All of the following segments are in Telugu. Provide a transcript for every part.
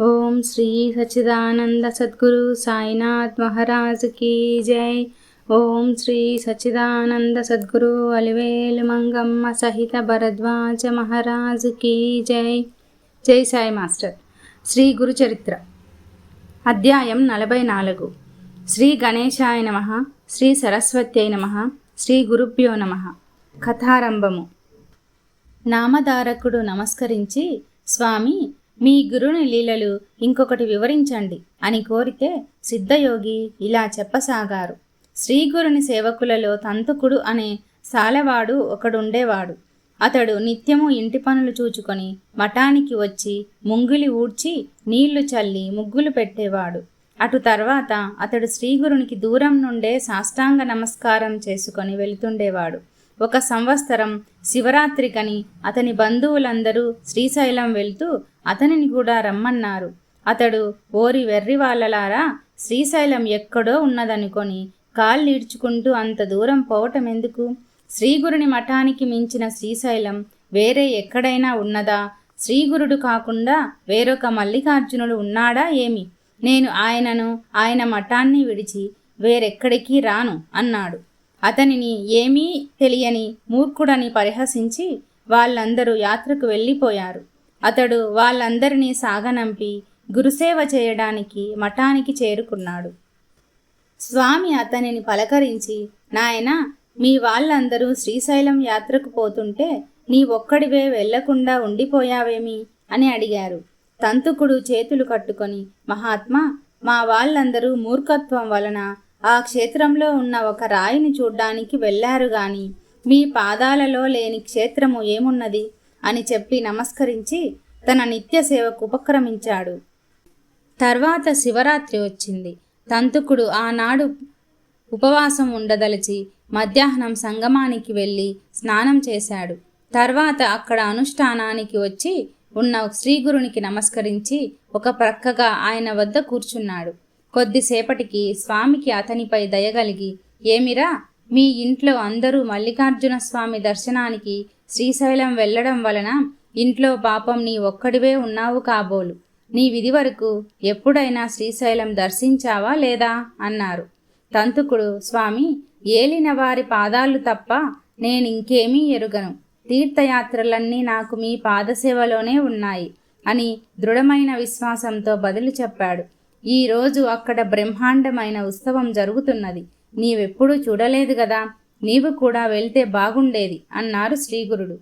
ఓం శ్రీ సచిదానంద సద్గురు సాయినాథ్ మహారాజ్ కీ జై. ఓం శ్రీ సచిదానంద సద్గురు అలివేలు మంగమ్మ సహిత భరద్వాజ మహారాజ్ కీ జై. జై సాయి మాస్టర్. శ్రీ గురు చరిత్ర. అధ్యాయం నలభై నాలుగు. శ్రీ గణేశాయ నమ శ్రీ సరస్వత్యై నమ శ్రీ గురుభ్యో నమ. కథారంభము. నామధారకుడు నమస్కరించి స్వామి మీ గురుని లీలలు ఇంకొకటి వివరించండి అని కోరితే సిద్ధయోగి ఇలా చెప్పసాగారు. శ్రీగురుని సేవకులలో తంతుకుడు అనే సాలెవాడు ఒకడుండేవాడు. అతడు నిత్యము ఇంటి పనులు చూచుకొని మఠానికి వచ్చి ముంగిలి ఊడ్చి నీళ్ళు చల్లి ముగ్గులు పెట్టేవాడు. అటు తర్వాత అతడు శ్రీగురునికి దూరం నుండే సాష్టాంగ నమస్కారం చేసుకొని వెళుతుండేవాడు. ఒక సంవత్సరం శివరాత్రికని అతని బంధువులందరూ శ్రీశైలం వెళ్తూ అతనిని కూడా రమ్మన్నారు. అతడు ఓరి వెర్రి వాళ్ళలారా శ్రీశైలం ఎక్కడో ఉన్నదనుకొని కాళ్ళీడ్చుకుంటూ అంత దూరం పోవటం ఎందుకు? శ్రీగురుని మఠానికి మించిన శ్రీశైలం వేరే ఎక్కడైనా ఉన్నదా? శ్రీగురుడు కాకుండా వేరొక మల్లికార్జునుడు ఉన్నాడా ఏమి? నేను ఆయనను ఆయన మఠాన్ని విడిచి వేరెక్కడికి రాను అన్నాడు. అతనిని ఏమీ తెలియని మూర్ఖుడని పరిహసించి వాళ్ళందరూ యాత్రకు వెళ్ళిపోయారు. అతడు వాళ్ళందరినీ సాగనంపి గురుసేవ చేయడానికి మఠానికి చేరుకున్నాడు. స్వామి అతనిని పలకరించి నాయన మీ వాళ్ళందరూ శ్రీశైలం యాత్రకు పోతుంటే నీ ఒక్కడివే వెళ్ళకుండా ఉండిపోయావేమి? అని అడిగారు. తంతుకుడు చేతులు కట్టుకొని మహాత్మా మా వాళ్ళందరూ మూర్ఖత్వం వలన ఆ క్షేత్రంలో ఉన్న ఒక రాయిని చూడ్డానికి వెళ్ళారు గాని మీ పాదాలలో లేని క్షేత్రము ఏమున్నది? అని చెప్పి నమస్కరించి తన నిత్య సేవకు ఉపక్రమించాడు. తర్వాత శివరాత్రి వచ్చింది. తంతుకుడు ఆనాడు ఉపవాసం ఉండదలిచి మధ్యాహ్నం సంగమానికి వెళ్ళి స్నానం చేశాడు. తర్వాత అక్కడ అనుష్ఠానానికి వచ్చి ఉన్న శ్రీగురునికి నమస్కరించి ఒక ప్రక్కగా ఆయన వద్ద కూర్చున్నాడు. కొద్దిసేపటికి స్వామికి అతనిపై దయగలిగి ఏమిరా మీ ఇంట్లో అందరూ మల్లికార్జున స్వామి దర్శనానికి శ్రీశైలం వెళ్ళడం వలన ఇంట్లో పాపం నీ ఒక్కడివే ఉన్నావు కాబోలు. నీ విధి వరకు ఎప్పుడైనా శ్రీశైలం దర్శించావా లేదా? అన్నారు. తంతుకుడు స్వామి ఏలిన వారి పాదాలు తప్ప నేనింకేమీ ఎరుగను. తీర్థయాత్రలన్నీ నాకు మీ పాదసేవలోనే ఉన్నాయి అని దృఢమైన విశ్వాసంతో బదులు చెప్పాడు. ఈరోజు అక్కడ బ్రహ్మాండమైన ఉత్సవం జరుగుతున్నది. నీవెప్పుడూ చూడలేదు కదా? నీవు కూడా వెళ్తే బాగుండేది అన్నారు శ్రీగురుడు.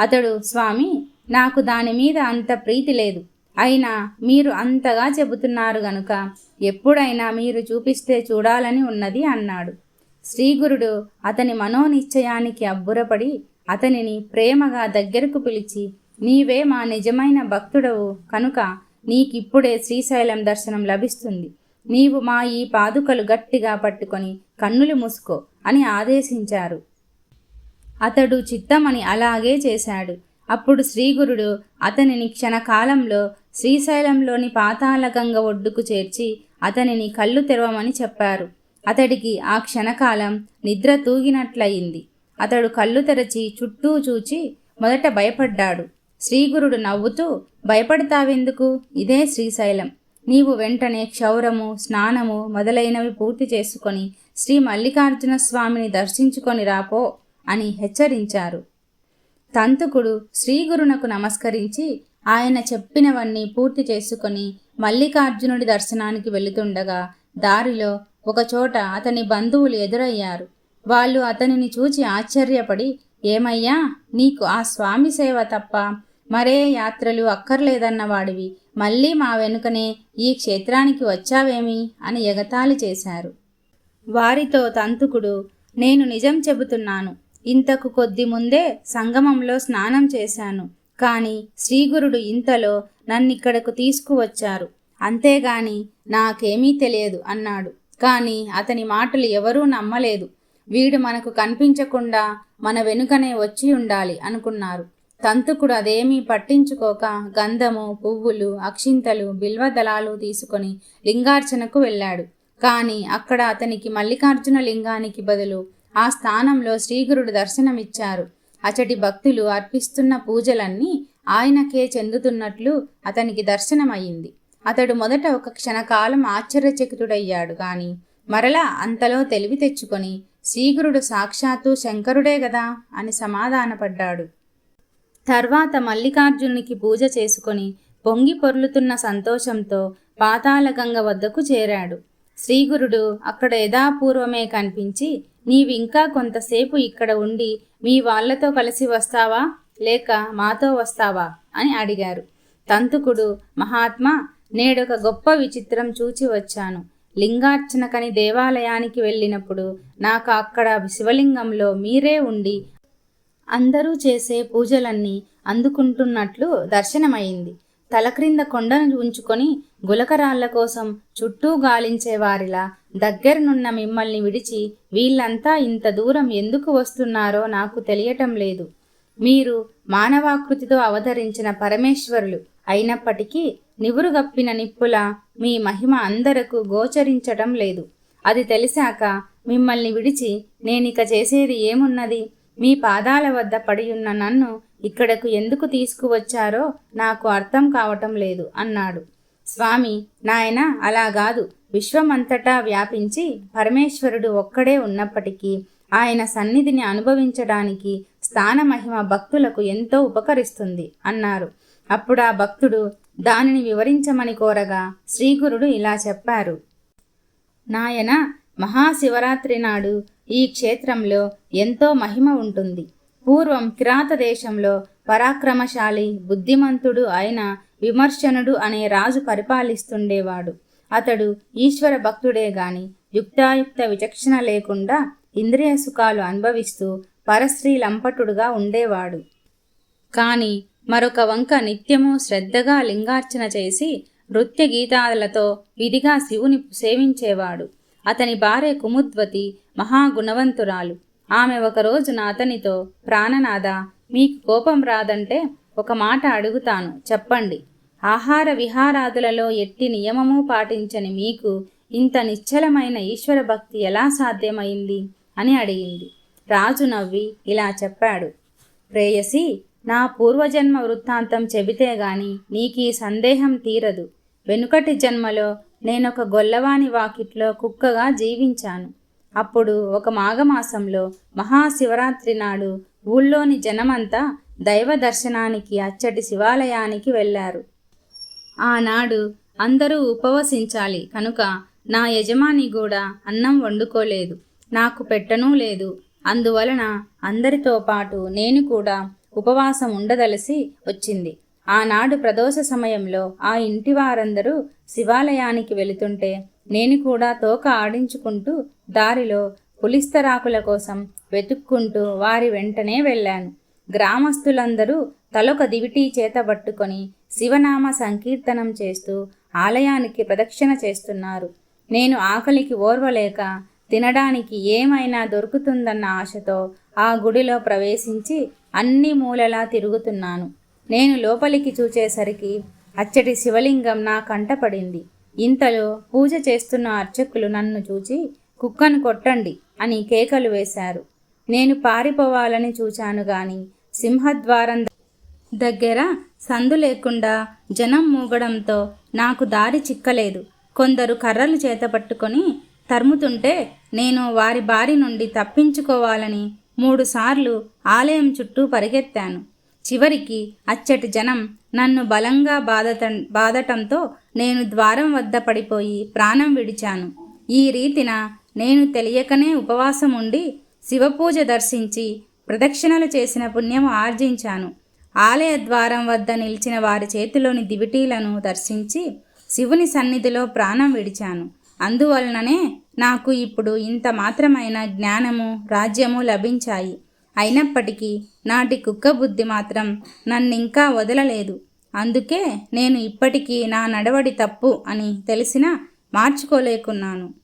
అతడు స్వామి నాకు దాని మీద అంత ప్రీతి లేదు. అయినా మీరు అంతగా చెబుతున్నారు గనుక ఎప్పుడైనా మీరు చూపిస్తే చూడాలని ఉన్నది అన్నాడు. శ్రీగురుడు అతని మనోనిశ్చయానికి అబ్బురపడి అతనిని ప్రేమగా దగ్గరకు పిలిచి నీవే మా నిజమైన భక్తుడవు కనుక నీకిప్పుడే శ్రీశైలం దర్శనం లభిస్తుంది. నీవు మా ఈ పాదుకలు గట్టిగా పట్టుకొని కన్నులు మూసుకో అని ఆదేశించారు. అతడు చిత్తమని అలాగే చేశాడు. అప్పుడు శ్రీగురుడు అతనిని క్షణకాలంలో శ్రీశైలంలోని పాతాళగంగ ఒడ్డుకు చేర్చి అతనిని కళ్ళు తెరవమని చెప్పారు. అతడికి ఆ క్షణకాలం నిద్ర తూగినట్లయింది. అతడు కళ్ళు తెరచి చుట్టూ చూచి మొదట భయపడ్డాడు. శ్రీగురుడు నవ్వుతూ భయపడతావెందుకు? ఇదే శ్రీశైలం. నీవు వెంటనే క్షౌరము స్నానము మొదలైనవి పూర్తి చేసుకొని శ్రీ మల్లికార్జున స్వామిని దర్శించుకొని రాపో అని హెచ్చరించారు. తంతుకుడు శ్రీగురునకు నమస్కరించి ఆయన చెప్పినవన్నీ పూర్తి చేసుకొని మల్లికార్జునుడి దర్శనానికి వెళుతుండగా దారిలో ఒకచోట అతని బంధువులు ఎదురయ్యారు. వాళ్ళు అతనిని చూచి ఆశ్చర్యపడి ఏమయ్యా నీకు ఆ స్వామి సేవ తప్ప మరే యాత్రలు అక్కర్లేదన్న వాడివి. మళ్ళీ మా వెనుకనే ఈ క్షేత్రానికి వచ్చావేమి? అని ఎగతాళి చేశారు. వారితో తంతుకుడు నేను నిజం చెబుతున్నాను. ఇంతకు కొద్ది ముందే సంగమంలో స్నానం చేశాను. కానీ శ్రీగురుడు ఇంతలో నన్నిక్కడకు తీసుకువచ్చారు. అంతేగాని నాకేమీ తెలియదు అన్నాడు. కానీ అతని మాటలు ఎవరూ నమ్మలేదు. వీడు మనకు కనిపించకుండా మన వెనుకనే వచ్చి ఉండాలి అనుకున్నారు. తంతుకుడు అదేమీ పట్టించుకోక గంధము పువ్వులు అక్షింతలు బిల్వదళాలు తీసుకొని లింగార్చనకు వెళ్ళాడు. కానీ అక్కడ అతనికి మల్లికార్జున లింగానికి బదులు ఆ స్థానంలో శ్రీగురుడు దర్శనమిచ్చారు. అచటి భక్తులు అర్పిస్తున్న పూజలన్నీ ఆయనకే చెందుతున్నట్లు అతనికి దర్శనమయ్యింది. అతడు మొదట ఒక క్షణకాలం ఆశ్చర్యచకితుడయ్యాడు కానీ మరలా అంతలో తెలివి తెచ్చుకొని శ్రీగురుడు సాక్షాత్తు శంకరుడే గదా అని సమాధానపడ్డాడు. తర్వాత మల్లికార్జునునికి పూజ చేసుకొని పొంగి పొర్లుతున్న సంతోషంతో పాతాళగంగ వద్దకు చేరాడు. శ్రీగురుడు అక్కడ యథాపూర్వమే కనిపించి నీవింకా కొంతసేపు ఇక్కడ ఉండి మీ వాళ్ళతో కలిసి వస్తావా? లేక మాతో వస్తావా? అని అడిగారు. తంతుకుడు మహాత్మా నేడొక గొప్ప విచిత్రం చూచి వచ్చాను. లింగార్చనకని దేవాలయానికి వెళ్ళినప్పుడు నాకు అక్కడ శివలింగంలో మీరే ఉండి అందరూ చేసే పూజలన్నీ అందుకుంటున్నట్లు దర్శనమైంది. తల క్రింద కొండను ఉంచుకొని గులకరాళ్ళ కోసం చుట్టూ గాలించే వారిలా దగ్గరనున్న మిమ్మల్ని విడిచి వీళ్ళంతా ఇంత దూరం ఎందుకు వస్తున్నారో నాకు తెలియటం లేదు. మీరు మానవాకృతితో అవతరించిన పరమేశ్వరులు అయినప్పటికీ నివురుగప్పిన నిప్పుల మీ మహిమ అందరకు గోచరించటం లేదు. అది తెలిసాక మిమ్మల్ని విడిచి నేనిక చేసేది ఏమున్నది? మీ పాదాల వద్ద పడియున్న నన్ను ఇక్కడకు ఎందుకు తీసుకువచ్చారో నాకు అర్థం కావటం లేదు అన్నాడు. స్వామి నాయన అలా కాదు. విశ్వమంతటా వ్యాపించి పరమేశ్వరుడు ఒక్కడే ఉన్నప్పటికీ ఆయన సన్నిధిని అనుభవించడానికి స్థానమహిమ భక్తులకు ఎంతో ఉపకరిస్తుంది అన్నారు. అప్పుడు ఆ భక్తుడు దానిని వివరించమని కోరగా శ్రీగురుడు ఇలా చెప్పారు. నాయన మహాశివరాత్రి నాడు ఈ క్షేత్రంలో ఎంతో మహిమ ఉంటుంది. పూర్వం కిరాత దేశంలో పరాక్రమశాలి బుద్ధిమంతుడు అయిన విమర్శనుడు అనే రాజు పరిపాలిస్తుండేవాడు. అతడు ఈశ్వర భక్తుడే గాని యుక్తాయుక్త విచక్షణ లేకుండా ఇంద్రియ సుఖాలు అనుభవిస్తూ పరశ్రీ లంపటుడుగా ఉండేవాడు. కాని మరొక వంక నిత్యము శ్రద్ధగా లింగార్చన చేసి నృత్య గీతాలతో విధిగా శివుని సేవించేవాడు. అతని భార్య కుముద్వతి మహాగుణవంతురాలు. ఆమె ఒక రోజున అతనితో ప్రాణనాథ మీకు కోపం రాదంటే ఒక మాట అడుగుతాను చెప్పండి. ఆహార విహారాదులలో ఎట్టి నియమము పాటించని మీకు ఇంత నిశ్చలమైన ఈశ్వర భక్తి ఎలా సాధ్యమైంది? అని అడిగింది. రాజు నవ్వి ఇలా చెప్పాడు ప్రేయసి నా పూర్వజన్మ వృత్తాంతం చెబితే గాని నీకీ సందేహం తీరదు. వెనుకటి జన్మలో నేనొక గొల్లవాని వాకిట్లో కుక్కగా జీవించాను. అప్పుడు ఒక మాఘమాసంలో మహాశివరాత్రి నాడు ఊళ్ళోని జనమంతా దైవ దర్శనానికి అచ్చటి శివాలయానికి వెళ్ళారు. ఆనాడు అందరూ ఉపవసించాలి కనుక నా యజమాని కూడా అన్నం వండుకోలేదు నాకు పెట్టనూ లేదు. అందువలన అందరితో పాటు నేను కూడా ఉపవాసం ఉండదలసి వచ్చింది. ఆనాడు ప్రదోష సమయంలో ఆ ఇంటి వారందరూ శివాలయానికి వెళుతుంటే నేను కూడా తోక ఆడించుకుంటూ దారిలో పులిస్తరాకుల కోసం వెతుక్కుంటూ వారి వెంటనే వెళ్ళాను. గ్రామస్తులందరూ తలొక దివిటీ చేత పట్టుకొని శివనామ సంకీర్తనం చేస్తూ ఆలయానికి ప్రదక్షిణ చేస్తున్నారు. నేను ఆకలికి ఓర్వలేక తినడానికి ఏమైనా దొరుకుతుందన్న ఆశతో ఆ గుడిలో ప్రవేశించి అన్ని మూలలా తిరుగుతున్నాను. నేను లోపలికి చూచేసరికి అచ్చటి శివలింగం నా కంటపడింది ఇంతలో పూజ చేస్తున్న అర్చకులు నన్ను చూచి కుక్కను కొట్టండి అని కేకలు వేశారు. నేను పారిపోవాలని చూచాను గాని సింహద్వారం దగ్గర సందు లేకుండా జనం మూగడంతో నాకు దారి చిక్కలేదు. కొందరు కర్రలు చేతపట్టుకొని తరుముతుంటే నేను వారి బారి నుండి తప్పించుకోవాలని మూడుసార్లు ఆలయం చుట్టూ పరిగెత్తాను. చివరికి అచ్చటి జనం నన్ను బలంగా బాధట బాధటంతో నేను ద్వారం వద్ద పడిపోయి ప్రాణం విడిచాను. ఈ రీతిన నేను తెలియకనే ఉపవాసం ఉండి శివపూజ దర్శించి ప్రదక్షిణలు చేసిన పుణ్యం ఆర్జించాను. ఆలయ ద్వారం వద్ద నిలిచిన వారి చేతిలోని దివిటీలను దర్శించి శివుని సన్నిధిలో ప్రాణం విడిచాను. అందువలననే నాకు ఇప్పుడు ఇంత మాత్రమైన జ్ఞానము రాజ్యము లభించాయి. అయినప్పటికీ నాటి కుక్క బుద్ధి మాత్రం నన్నింకా వదలలేదు. అందుకే నేను ఇప్పటికీ నా నడవడి తప్పు అని తెలిసినా మార్చుకోలేకున్నాను.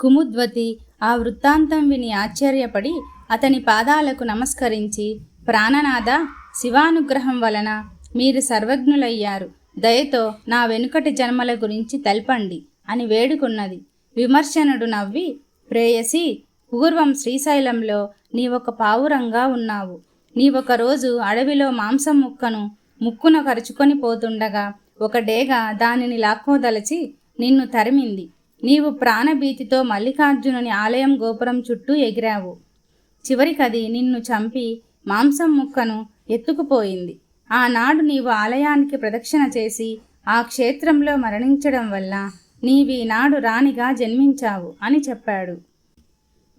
కుముద్వతి ఆ వృత్తాంతం విని ఆశ్చర్యపడి అతని పాదాలకు నమస్కరించి ప్రాణనాథ శివానుగ్రహం వలన మీరు సర్వజ్ఞులయ్యారు. దయతో నా వెనుకటి జన్మల గురించి తెల్పండి అని వేడుకున్నది. విమర్శనుడు నవ్వి ప్రేయసి పూర్వం శ్రీశైలంలో నీవొక పావురంగా ఉన్నావు. నీవొక రోజు అడవిలో మాంసం ముక్కను ముక్కున కరుచుకొని పోతుండగా ఒక డేగ దానిని లాక్కోదలచి నిన్ను తరిమింది. నీవు ప్రాణభీతితో మల్లికార్జునుని ఆలయం గోపురం చుట్టూ ఎగిరావు. చివరికది నిన్ను చంపి మాంసం ముక్కను ఎత్తుకుపోయింది. ఆనాడు నీవు ఆలయానికి ప్రదక్షిణ చేసి ఆ క్షేత్రంలో మరణించడం వల్ల నీవీనాడు రాణిగా జన్మించావు అని చెప్పాడు.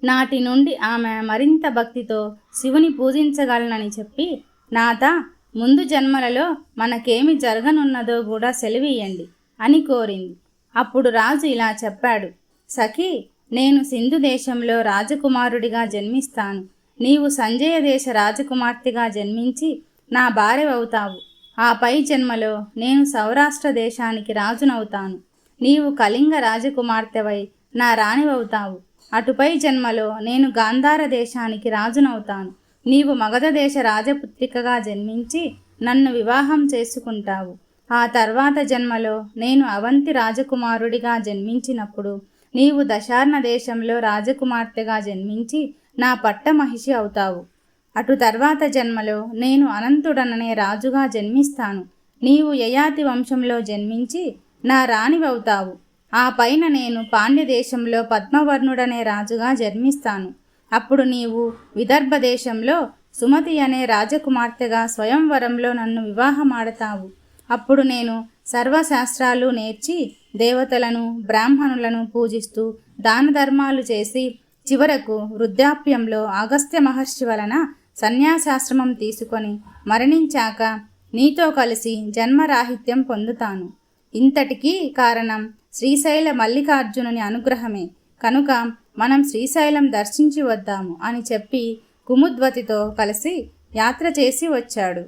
నాటి నుండి ఆమె మరింత భక్తితో శివుని పూజించగలనని చెప్పి నాథ ముందు జన్మలలో మనకేమి జరగనున్నదో కూడా సెలవీయండి అని కోరింది. అప్పుడు రాజు ఇలా చెప్పాడు సఖి నేను సింధు దేశంలో రాజకుమారుడిగా జన్మిస్తాను. నీవు సంజయ దేశ రాజకుమార్తెగా జన్మించి నా భార్యవవుతావు. ఆ పై జన్మలో నేను సౌరాష్ట్ర దేశానికి రాజునవుతాను. నీవు కళింగ రాజకుమార్తెవై నా రాణివవుతావు. అటుపై జన్మలో నేను గాంధార దేశానికి రాజునవుతాను. నీవు మగధ దేశ రాజపుత్రికగా జన్మించి నన్ను వివాహం చేసుకుంటావు. ఆ తర్వాత జన్మలో నేను అవంతి రాజకుమారుడిగా జన్మించినప్పుడు నీవు దశార్ణ దేశంలో రాజకుమార్తెగా జన్మించి నా పట్ట మహిషి అవుతావు. అటు తర్వాత జన్మలో నేను అనంతుడననే రాజుగా జన్మిస్తాను. నీవు యయాతి వంశంలో జన్మించి నా రాణివవుతావు. ఆ పైన నేను పాండ్యదేశంలో పద్మవర్ణుడనే రాజుగా జన్మిస్తాను. అప్పుడు నీవు విదర్భ దేశంలో సుమతి అనే రాజకుమార్తెగా స్వయంవరంలో నన్ను వివాహమాడతావు. అప్పుడు నేను సర్వశాస్త్రాలు నేర్చి దేవతలను బ్రాహ్మణులను పూజిస్తూ దాన ధర్మాలు చేసి చివరకు వృద్ధాప్యంలో అగస్త్య మహర్షి వలన సన్యాసాశ్రమం తీసుకొని మరణించాక నీతో కలిసి జన్మరాహిత్యం పొందుతాను. ఇంతటికీ కారణం శ్రీశైల మల్లికార్జునుని అనుగ్రహమే. కనుక మనం శ్రీశైలం దర్శించి వద్దాము అని చెప్పి కుముద్వతితో కలిసి యాత్ర చేసి వచ్చాడు.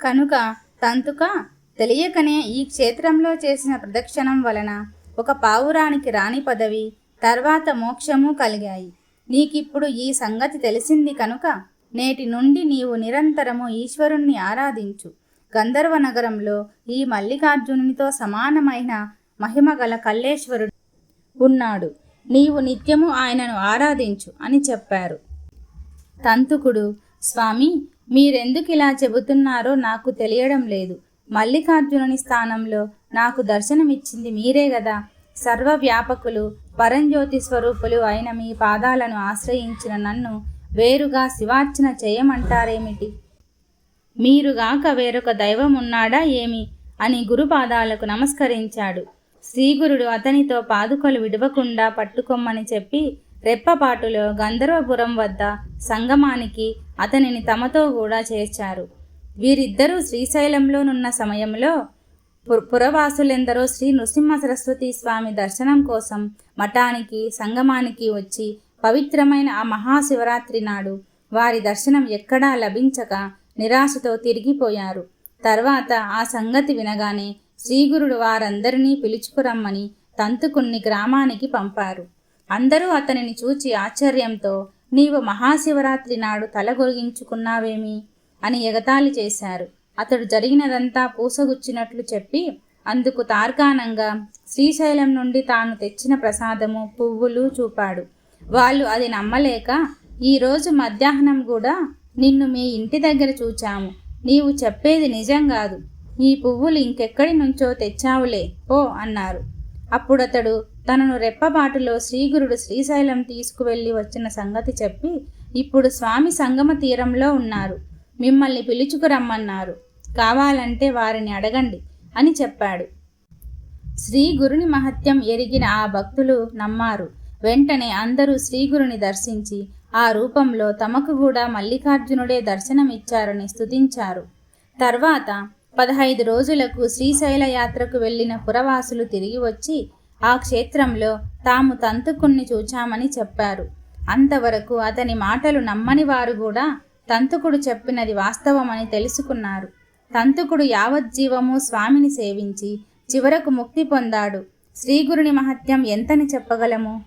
కనుక తంతుక తెలియకనే ఈ క్షేత్రంలో చేసిన ప్రదక్షిణం వలన ఒక పావురానికి రాణి పదవి తర్వాత మోక్షము కలిగాయి. నీకిప్పుడు ఈ సంగతి తెలిసింది కనుక నేటి నుండి నీవు నిరంతరము ఈశ్వరుణ్ణి ఆరాధించు. గంధర్వ నగరంలో ఈ మల్లికార్జునునితో సమానమైన మహిమగల కల్లేశ్వరుడు ఉన్నాడు. నీవు నిత్యము ఆయనను ఆరాధించు అని చెప్పారు. తంతుకుడు స్వామి మీరెందుకు ఇలా చెబుతున్నారో నాకు తెలియడం లేదు. మల్లికార్జునుని స్థానంలో నాకు దర్శనమిచ్చింది మీరే గదా. సర్వవ్యాపకులు పరంజ్యోతి స్వరూపులు అయిన మీ పాదాలను ఆశ్రయించిన నన్ను వేరుగా శివార్చన చేయమంటారేమిటి? మీరుగాక వేరొక దైవం ఉన్నాడా ఏమి? అని గురుపాదాలకు నమస్కరించాడు. శ్రీగురుడు అతనితో పాదుకలు విడవకుండా పట్టుకొమ్మని చెప్పి రెప్పపాటులో గంధర్వపురం వద్ద సంగమానికి అతనిని తమతో కూడా చేర్చారు. వీరిద్దరూ శ్రీశైలంలోనున్న సమయంలో పురవాసులెందరో శ్రీ నృసింహ సరస్వతి స్వామి దర్శనం కోసం మఠానికి సంగమానికి వచ్చి పవిత్రమైన ఆ మహాశివరాత్రి నాడు వారి దర్శనం ఎక్కడా లభించక నిరాశతో తిరిగిపోయారు. తర్వాత ఆ సంగతి వినగానే శ్రీగురుడు వారందరినీ పిలుచుకురమ్మని తంతుకున్ని గ్రామానికి పంపారు. అందరూ అతనిని చూచి ఆశ్చర్యంతో నీవు మహాశివరాత్రి నాడు తలగొరిగించుకున్నావేమి అని ఎగతాళి చేశారు. అతడు జరిగినదంతా పూసగుచ్చినట్లు చెప్పి అందుకు తార్కాణంగా శ్రీశైలం నుండి తాను తెచ్చిన ప్రసాదము పువ్వులు చూపాడు. వాళ్ళు అది నమ్మలేక ఈరోజు మధ్యాహ్నం కూడా నిన్ను మీ ఇంటి దగ్గర చూచాము. నీవు చెప్పేది నిజం కాదు. ఈ పువ్వులు ఇంకెక్కడి నుంచో తెచ్చావులే ఓ అన్నారు. అప్పుడతడు తనను రెప్పబాటులో శ్రీగురుడు శ్రీశైలం తీసుకువెళ్ళి వచ్చిన సంగతి చెప్పి ఇప్పుడు స్వామి సంగమ తీరంలో ఉన్నారు మిమ్మల్ని పిలుచుకురమ్మన్నారు. కావాలంటే వారిని అడగండి అని చెప్పాడు. శ్రీ గురుని మహత్యం ఎరిగిన ఆ భక్తులు నమ్మారు. వెంటనే అందరూ శ్రీగురుని దర్శించి ఆ రూపంలో తమకు కూడా మల్లికార్జునుడే దర్శనమిచ్చారని స్తుతించారు. తర్వాత పదహైదు రోజులకు శ్రీశైల యాత్రకు వెళ్ళిన పురవాసులు తిరిగి వచ్చి ఆ క్షేత్రంలో తాము తంతుకుణ్ణి చూచామని చెప్పారు. అంతవరకు అతని మాటలు నమ్మని వారు కూడా తంతుకుడు చెప్పినది వాస్తవమని తెలుసుకున్నారు. తంతుకుడు యావజ్జీవము స్వామిని సేవించి చివరకు ముక్తి పొందాడు. శ్రీగురుని మహత్యం ఎంతని చెప్పగలము?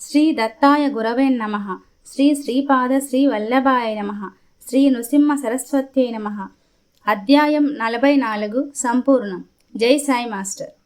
శ్రీ దత్తాయ గురవే నమ. శ్రీ శ్రీపాద శ్రీ వల్లభాయ నమ. శ్రీ నృసింహ సరస్వత్యై నమ. అధ్యాయం నలభై నాలుగు సంపూర్ణం. జై సాయి మాస్టర్.